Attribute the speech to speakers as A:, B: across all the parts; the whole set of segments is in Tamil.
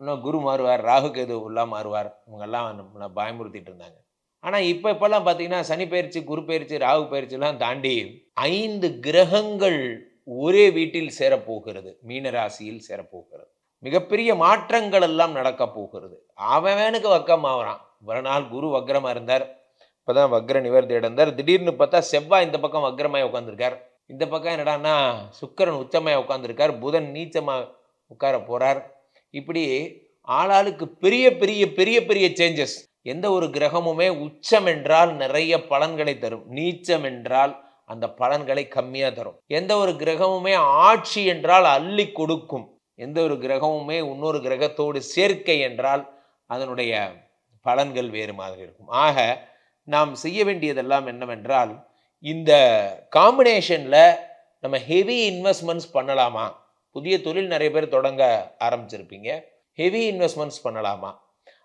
A: இன்னும் குரு மாறுவார் ராகு கேது உள்ளா மாறுவார். இவங்கெல்லாம் நம்மளை பயமுறுத்திட்டு இருந்தாங்க. ஆனால் இப்போ இப்போல்லாம் பார்த்தீங்கன்னா சனி பயிற்சி குரு பயிற்சி ராகு பயிற்சிலாம் தாண்டி ஐந்து கிரகங்கள் ஒரே வீட்டில் சேரப்போகிறது. மீனராசியில் சேரப்போகிறது. மிகப்பெரிய மாற்றங்கள் எல்லாம் நடக்க போகிறது. அவனுக்கு வக்கம் ஆகிறான். ஒரு நாள் குரு வக்ரமாக இருந்தார். இப்போ தான் வக்ர நிவர்த்தி அடைந்தார். திடீர்னு பார்த்தா செவ்வாய் இந்த பக்கம் வக்ரமாய் உட்காந்துருக்கார் இந்த பக்கம் என்னடான்னா சுக்கிரன் உச்சமாய் உட்காந்துருக்கார் புதன் நீச்சமாக உட்கார போகிறார் இப்படி ஆளாளுக்கு பெரிய பெரிய பெரிய பெரிய சேஞ்சஸ் எந்த ஒரு கிரகமுமே உச்சம் என்றால் நிறைய பலன்களை தரும். நீச்சம் என்றால் அந்த பலன்களை கம்மியாக தரும். எந்த ஒரு கிரகமுமே ஆட்சி என்றால் அள்ளி கொடுக்கும். எந்த ஒரு கிரகமுமே இன்னொரு கிரகத்தோடு சேர்க்கை என்றால் அதனுடைய பலன்கள் வேறு மாதிரி இருக்கும். ஆக நாம் செய்ய வேண்டியதெல்லாம் என்னவென்றால் இந்த காம்பினேஷனில் நம்ம ஹெவி இன்வெஸ்ட்மெண்ட்ஸ் பண்ணலாமா? புதிய தொழில் நிறைய பேர் தொடங்க ஆரம்பிச்சிருப்பீங்க. ஹெவி இன்வெஸ்ட்மெண்ட்ஸ் பண்ணலாமா?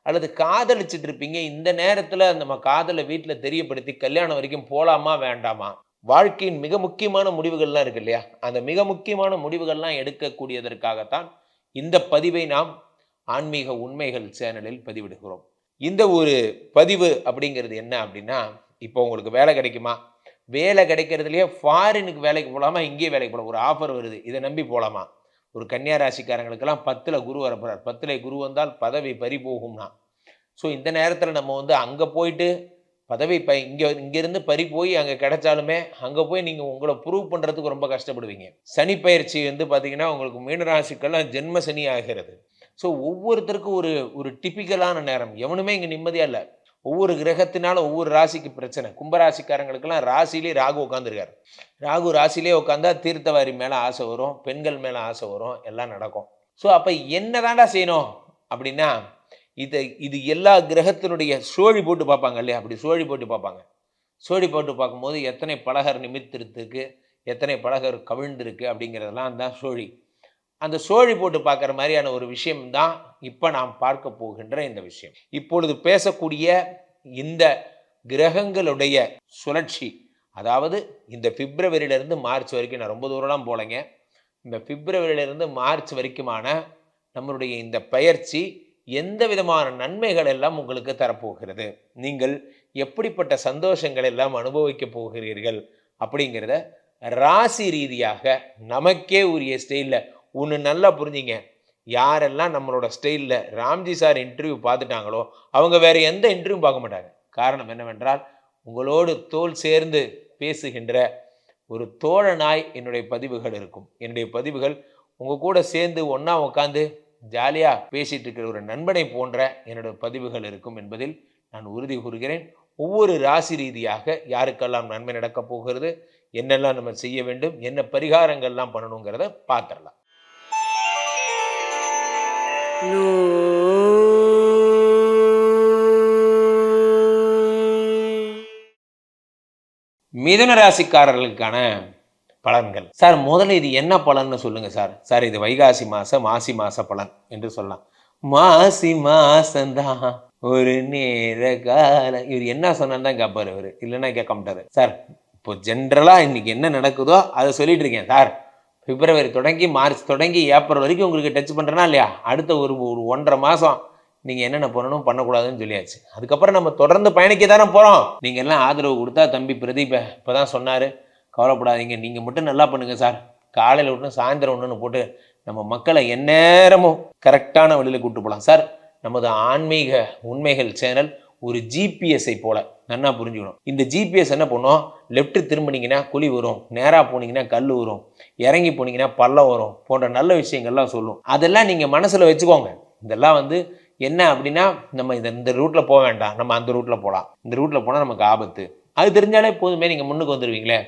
A: அல்லது காதலிச்சுட்டு இருப்பீங்க. இந்த நேரத்தில் நம்ம காதலை வீட்டில் தெரியப்படுத்தி கல்யாணம் வரைக்கும் போகலாமா வேண்டாமா? வாழ்க்கையின் மிக முக்கியமான முடிவுகள்லாம் இருக்கு இல்லையா? அந்த மிக முக்கியமான முடிவுகள்லாம் எடுக்கக்கூடியதற்காகத்தான் இந்த பதிவை நாம் ஆன்மீக உண்மைகள் சேனலில் பதிவிடுகிறோம். இந்த ஒரு பதிவு அப்படிங்கிறது என்ன அப்படின்னா இப்போ உங்களுக்கு வேலை கிடைக்குமா? வேலை கிடைக்கிறதுலையே ஃபாரினுக்கு வேலைக்கு போகலாமா இங்கேயே வேலைக்கு போகலாம் ஒரு ஆஃபர் வருது. இதை நம்பி போகலாமா ஒரு கன்னியா ராசிக்காரங்களுக்கெல்லாம் பத்தில் குரு வரப்போகிறார் பத்தில் குரு வந்தால் பதவி பறி போகும்னா. ஸோ இந்த நேரத்தில் நம்ம வந்து அங்கே போயிட்டு பதவி ப இங்கே இங்கேருந்து பறி போய் அங்கே கிடைச்சாலுமே அங்கே போய் நீங்கள் உங்களை ப்ரூவ் பண்ணுறதுக்கு ரொம்ப கஷ்டப்படுவீங்க. சனி பயிற்சி வந்து பார்த்தீங்கன்னா உங்களுக்கு மீனராசிக்கெல்லாம் ஜென்ம சனி ஆகிறது. ஸோ ஒவ்வொருத்தருக்கும் ஒரு ஒரு டிப்பிக்கலான நேரம். எவனுமே இங்கே நிம்மதியாக இல்லை. ஒவ்வொரு கிரகத்தினால ஒவ்வொரு ராசிக்கு பிரச்சனை. கும்பராசிக்காரங்களுக்கெல்லாம் ராசிலேயே ராகு உட்காந்துருக்காரு ராகு ராசிலே உட்காந்தா தீர்த்தவாரி மேலே ஆசை வரும் பெண்கள் மேலே ஆசை வரும் எல்லாம் நடக்கும். ஸோ அப்போ என்ன தாண்டா செய்யணும்? அப்படின்னா இதை இது எல்லா கிரகத்தினுடைய சோழி போட்டு பார்ப்பாங்க இல்லையா? அப்படி சோழி போட்டு பார்ப்பாங்க. சோழி போட்டு பார்க்கும்போது எத்தனை பலகர் நிமித்திருக்கு எத்தனை பலகர் கவிழ்ந்திருக்கு அப்படிங்கிறதெல்லாம் தான் சோழி. அந்த சோழி போட்டு பார்க்குற மாதிரியான ஒரு விஷயம் தான் இப்போ நாம் பார்க்க போகின்ற இந்த விஷயம். இப்பொழுது பேசக்கூடிய இந்த கிரகங்களுடைய சுழற்சி அதாவது இந்த பிப்ரவரியிலேருந்து மார்ச் வரைக்கும் நான் ரொம்ப தூரம்லாம் போகலைங்க. இந்த பிப்ரவரியிலேருந்து மார்ச் வரைக்குமான நம்மளுடைய இந்த பயிற்சி எந்த விதமான நன்மைகள் எல்லாம் உங்களுக்கு தரப்போகிறது? நீங்கள் எப்படிப்பட்ட சந்தோஷங்கள் எல்லாம் அனுபவிக்க போகிறீர்கள்? அப்படிங்கிறத ராசி ரீதியாக நமக்கே உரிய ஸ்டைலில் ஒன்று நல்லா புரிஞ்சிங்க. யாரெல்லாம் நம்மளோட ஸ்டைலில் ராம்ஜி சார் இன்டர்வியூ பார்த்துட்டாங்களோ அவங்க வேறு எந்த இன்டர்வியூ பார்க்க மாட்டாங்க. காரணம் என்னவென்றால் உங்களோடு தோல் சேர்ந்து பேசுகின்ற ஒரு தோழனாய் என்னுடைய பதிவுகள் இருக்கும். என்னுடைய பதிவுகள் உங்கள் கூட சேர்ந்து ஒன்றா உட்காந்து ஜாலியாக பேசிகிட்டு இருக்கிற ஒரு நண்பனை போன்ற என்னோட பதிவுகள் இருக்கும் என்பதில் நான் உறுதி கூறுகிறேன். ஒவ்வொரு ராசி ரீதியாக யாருக்கெல்லாம் நன்மை நடக்கப் போகிறது என்னெல்லாம் நம்ம செய்ய வேண்டும் என்ன பரிகாரங்கள்லாம் பண்ணணுங்கிறத பார்த்துடலாம். மிதுன ராசிக்காரர்களுக்கான பலன்கள். சார் முதல்ல இது என்ன பலன்னு சொல்லுங்க சார். சார் இது வைகாசி மாசம் மாசி மாச பலன் என்று சொல்லலாம். மாசி மாசந்தான் ஒரு நேர கால. இவர் என்ன சொன்னான்னு தான் கேட்பாரு இவர். இல்லைன்னா கேட்க மாட்டாரு. சார் இப்போ ஜென்ரலாக இன்னைக்கு என்ன நடக்குதோ அதை சொல்லிட்டு இருக்கேன் சார். பிப்ரவரி தொடங்கி மார்ச் தொடங்கி ஏப்ரல் வரைக்கும் உங்களுக்கு டச் பண்ணுறனா இல்லையா? அடுத்த ஒரு ஒரு ஒன்றரை மாதம் நீங்கள் என்னென்ன பண்ணணும் பண்ணக்கூடாதுன்னு சொல்லியாச்சு. அதுக்கப்புறம் நம்ம தொடர்ந்து பயணிக்க தானே போகிறோம் நீங்கள் எல்லாம் ஆதரவு கொடுத்தா தம்பி பிரதீப் இப்போ தான் சொன்னார். கவலைப்படாதீங்க நீங்கள் மட்டும் நல்லா பண்ணுங்கள் சார். காலையில் ஒன்று சாயந்தரம் ஒன்றுன்னு போட்டு நம்ம மக்களை எந்நேரமும் கரெக்டான வழியில் கூப்பிட்டு போகலாம் சார் நமது ஆன்மீக உண்மைகள் சேனல் ஒரு ஜிபிஎஸ்ஐ போல். நன்னா புரிஞ்சுக்கணும். இந்த ஜிபிஎஸ் என்ன பண்ணும்? லெஃப்ட் திரும்பினீங்கன்னா குழி வரும். நேராக போனீங்கன்னா கல் வரும். இறங்கி போனீங்கன்னா பள்ளம் வரும் போன்ற நல்ல விஷயங்கள்லாம் சொல்லும். அதெல்லாம் நீங்கள் மனசில் வச்சுக்கோங்க. இதெல்லாம் வந்து என்ன அப்படின்னா நம்ம இந்த இந்த ரூட்டில் போக வேண்டாம். நம்ம அந்த ரூட்டில் போகலாம் இந்த ரூட்டில் போனால் நமக்கு ஆபத்து. அது தெரிஞ்சாலே போதுமே நீங்கள் முன்னுக்கு வந்துடுவீங்களே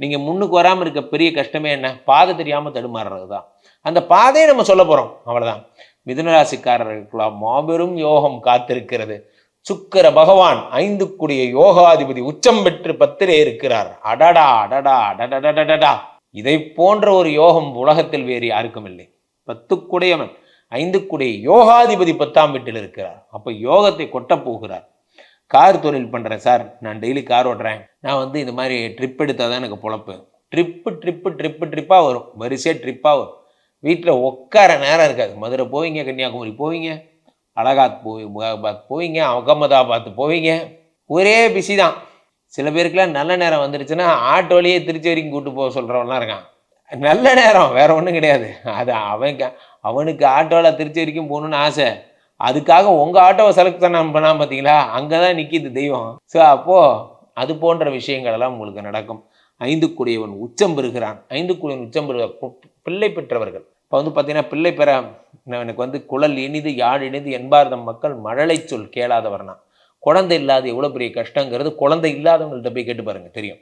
A: நீங்கள் முன்னுக்கு வராமல் இருக்க பெரிய கஷ்டமே என்ன? பாதை தெரியாமல் தடுமாறுறது தான் அந்த பாதையை நம்ம சொல்ல போகிறோம் அவ்வளோதான் மிதுனராசிக்காரர்களுக்கெல்லாம் மாபெரும் யோகம் காத்திருக்கிறது. சுக்கிர பகவான் ஐந்து கூடிய யோகாதிபதி உச்சம் பெற்று பத்திரே இருக்கிறார். அடடா அடடா அடடடடடா இதை போன்ற ஒரு யோகம் உலகத்தில் வேறு யாருக்கும் இல்லை. பத்துக்குடையவன் ஐந்துக்குடைய யோகாதிபதி பத்தாம் வீட்டில் இருக்கிறார். அப்போ யோகத்தை கொட்ட போகிறார். கார் தொழில் பண்ணுறேன் சார். நான் டெய்லி கார் ஓட்டுறேன். நான் வந்து இந்த மாதிரி ட்ரிப் எடுத்தால் தான் எனக்கு பொழப்பு. ட்ரிப்பு ட்ரிப்பு ட்ரிப்பு ட்ரிப்பாக வரும். வரிசையாக ட்ரிப்பாக வரும். வீட்டில் உட்கார நேரம் இருக்காது. மதுரை போவீங்க கன்னியாகுமரி போவீங்க. அலகாத் போய் முகாபாத் போவீங்க அகமதாபாத் போவீங்க. ஒரே பிஸி தான். சில பேருக்குலாம் நல்ல நேரம் வந்துருச்சுன்னா ஆட்டோலேயே திருச்சி வரைக்கும் கூட்டு போக சொல்கிறவன்லாம் இருக்கான். நல்ல நேரம் வேற ஒன்றும் கிடையாது. அது அவன் அவனுக்கு ஆட்டோவில் திருச்சி வரைக்கும் போகணுன்னு ஆசை. அதுக்காக உங்கள் ஆட்டோவை செலக்ட் பண்ண பார்த்தீங்களா அங்கே தான் நிற்கிது தெய்வம். ஸோ அப்போது அது போன்ற விஷயங்கள் எல்லாம் உங்களுக்கு நடக்கும். ஐந்து கூடியவன் உச்சம் பெறுகிறான். ஐந்து கூடியவன் உச்சம் பெறுகிற பிள்ளை பெற்றவர்கள். இப்போ வந்து பார்த்தீங்கன்னா பிள்ளை பெற எனக்கு வந்து குழல் இனிது யாழ் இனிது என்பார்தம் மக்கள் மழலை சொல் கேளாதவர்னா. குழந்தை இல்லாத எவ்வளோ பெரிய கஷ்டங்கிறது குழந்தை இல்லாதவங்கள்ட்ட போய் கேட்டு பாருங்கள் தெரியும்.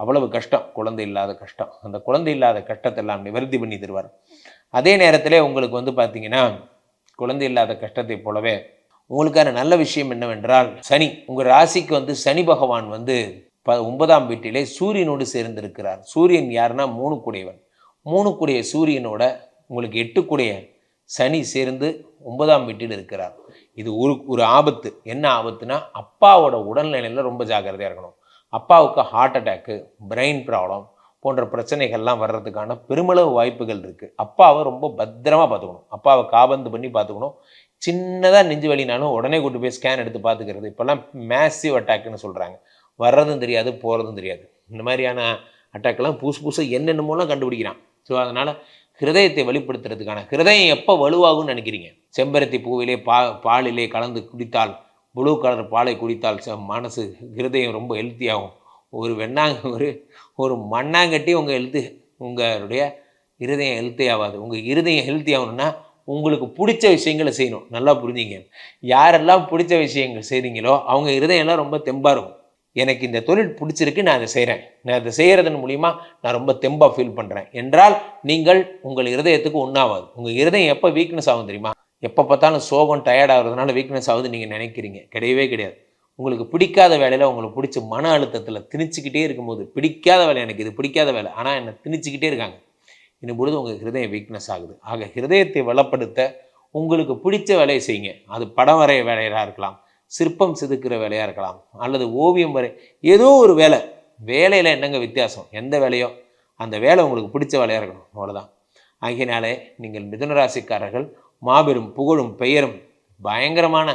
A: அவ்வளவு கஷ்டம் குழந்தை இல்லாத கஷ்டம். அந்த குழந்தை இல்லாத கஷ்டத்தை எல்லாம் நிவர்த்தி பண்ணி தருவார். அதே நேரத்தில் உங்களுக்கு வந்து பார்த்தீங்கன்னா குழந்தை இல்லாத கஷ்டத்தை போலவே உங்களுக்கான நல்ல விஷயம் என்னவென்றால் சனி உங்கள் ராசிக்கு வந்து சனி பகவான் வந்து ப ஒன்பதாம் வீட்டிலே சூரியனோடு சேர்ந்திருக்கிறார். சூரியன் யாருன்னா மூணு கூடியவன் மூணு கூடிய சூரியனோட உங்களுக்கு எட்டுக்குடைய சனி சேர்ந்து ஒன்பதாம் வீட்டில் இருக்கிறார். இது ஒரு ஒரு ஆபத்து. என்ன ஆபத்துனா அப்பாவோட உடல்நிலையில் ரொம்ப ஜாக்கிரதையாக இருக்கணும். அப்பாவுக்கு ஹார்ட் அட்டாக்கு பிரெயின் ப்ராப்ளம் போன்ற பிரச்சனைகள்லாம் வர்றதுக்கான பெருமளவு வாய்ப்புகள் இருக்குது அப்பாவை ரொம்ப பத்திரமாக பார்த்துக்கணும். அப்பாவை காபந்து பண்ணி பார்த்துக்கணும். சின்னதாக நெஞ்சு வலினாலும் உடனே கூட்டு போய் ஸ்கேன் எடுத்து பார்த்துக்கிறது. இப்போல்லாம் மேசிவ் அட்டாக்னு சொல்கிறாங்க வர்றதும் தெரியாது போகிறதும் தெரியாது. இந்த மாதிரியான அட்டாக்கெல்லாம் புதுசு புதுசாக என்னென்னமோலாம் கண்டுபிடிக்கிறான். ஸோ அதனால் ஹிருதயத்தை வெளிப்படுத்துறதுக்கான ஹிருதயம் எப்போ வலுவாகும்னு நினைக்கிறீங்க? செம்பருத்தி பூவிலே பா பாலிலே கலந்து குடித்தால் ப்ளூ கலர் பாலை குடித்தால் ச- மனசு ஹிருதயம் ரொம்ப ஹெல்த்தியாகும் ஒரு வெண்ணாங்க ஒரு ஒரு மண்ணாங்கட்டி உங்கள் ஹெல்த்து உங்களுடைய இருதயம் ஹெல்த்தி ஆகாது. உங்கள் இருதயம் ஹெல்த்தி ஆகணும்னா உங்களுக்கு பிடிச்ச விஷயங்களை செய்யணும். நல்லா புரிஞ்சுங்க. யாரெல்லாம் பிடிச்ச விஷயங்கள் செய்கிறீங்களோ அவங்க இருதயம்லாம் ரொம்ப தெம்பாக இருக்கும். எனக்கு இந்த தொழில் பிடிச்சிருக்கு நான் அதை செய்கிறேன் நான் அதை செய்கிறதன் மூலிமா நான் ரொம்ப தெம்பாக ஃபீல் பண்ணுறேன் என்றால் நீங்கள் உங்கள் இருதயத்துக்கு ஒன்றாவாது உங்கள் இருதயம் எப்போ வீக்னஸ் ஆகும் தெரியுமா? எப்போ பார்த்தாலும் சோகம் டயர்ட் ஆகிறதுனால வீக்னஸ் ஆகுது நீங்கள் நினைக்கிறீங்க. கிடையவே கிடையாது. உங்களுக்கு பிடிக்காத வேலையில் உங்களுக்கு பிடிச்ச மன அழுத்தத்தில் திணிச்சிக்கிட்டே இருக்கும்போது பிடிக்காத வேலை எனக்கு இது பிடிக்காத வேலை. ஆனால் என்னை திணிச்சிக்கிட்டே இருக்காங்க. இன்னும் பொழுது உங்கள் ஹிருதயம் வீக்னஸ் ஆகுது. ஆக ஹிருதயத்தை வளப்படுத்த உங்களுக்கு பிடிச்ச வேலையை செய்யுங்க. அது படம் வரைய வேலையாக இருக்கலாம். சிற்பம் செதுக்கிற வேலையாக இருக்கலாம் அல்லது ஓவியம் வரை ஏதோ ஒரு வேலை. வேலையில் என்னங்க வித்தியாசம்? எந்த வேலையோ? அந்த வேலை உங்களுக்கு பிடிச்ச வேலையாக இருக்கணும் அவ்வளோதான் ஆகியனாலே நீங்கள் மிதுனராசிக்காரர்கள் மாபெரும் புகழும் பெயரும் பயங்கரமான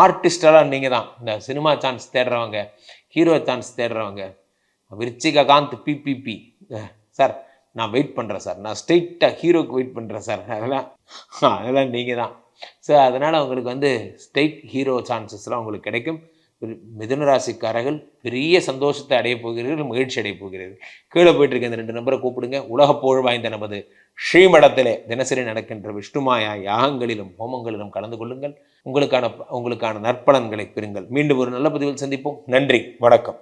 A: ஆர்டிஸ்டெல்லாம் நீங்கள் தான் இந்த சினிமா சான்ஸ் தேடுறவங்க ஹீரோ சான்ஸ் தேடுறவங்க விருச்சிககாந்த் பிபிபி சார் நான் வெயிட் பண்ணுறேன் சார். நான் ஸ்ட்ரெயிட்டாக ஹீரோக்கு வெயிட் பண்ணுறேன் சார். அதெல்லாம் அதெல்லாம் நீங்கள் தான் ஸோ அதனால் அவங்களுக்கு வந்து ஸ்டேட் ஹீரோ சான்சஸ்லாம் உங்களுக்கு கிடைக்கும். மிதுனராசிக்காரர்கள் மிதுன ராசிக்காரர்கள் பெரிய சந்தோஷத்தை அடைய போகிறீர்கள் மகிழ்ச்சி அடைய போகிறீர்கள். கீழே போயிட்டு இருக்க இந்த ரெண்டு நம்பரை கூப்பிடுங்க. உலக புகழ் வாய்ந்த நமது ஸ்ரீமடத்திலே தினசரி நடக்கின்ற விஷ்ணுமாயா யாகங்களிலும் ஹோமங்களிலும் கலந்து கொள்ளுங்கள். உங்களுக்கான உங்களுக்கான நற்பலன்களை பெறுங்கள். மீண்டும் ஒரு நல்ல பதிவில் சந்திப்போம். நன்றி. வணக்கம்.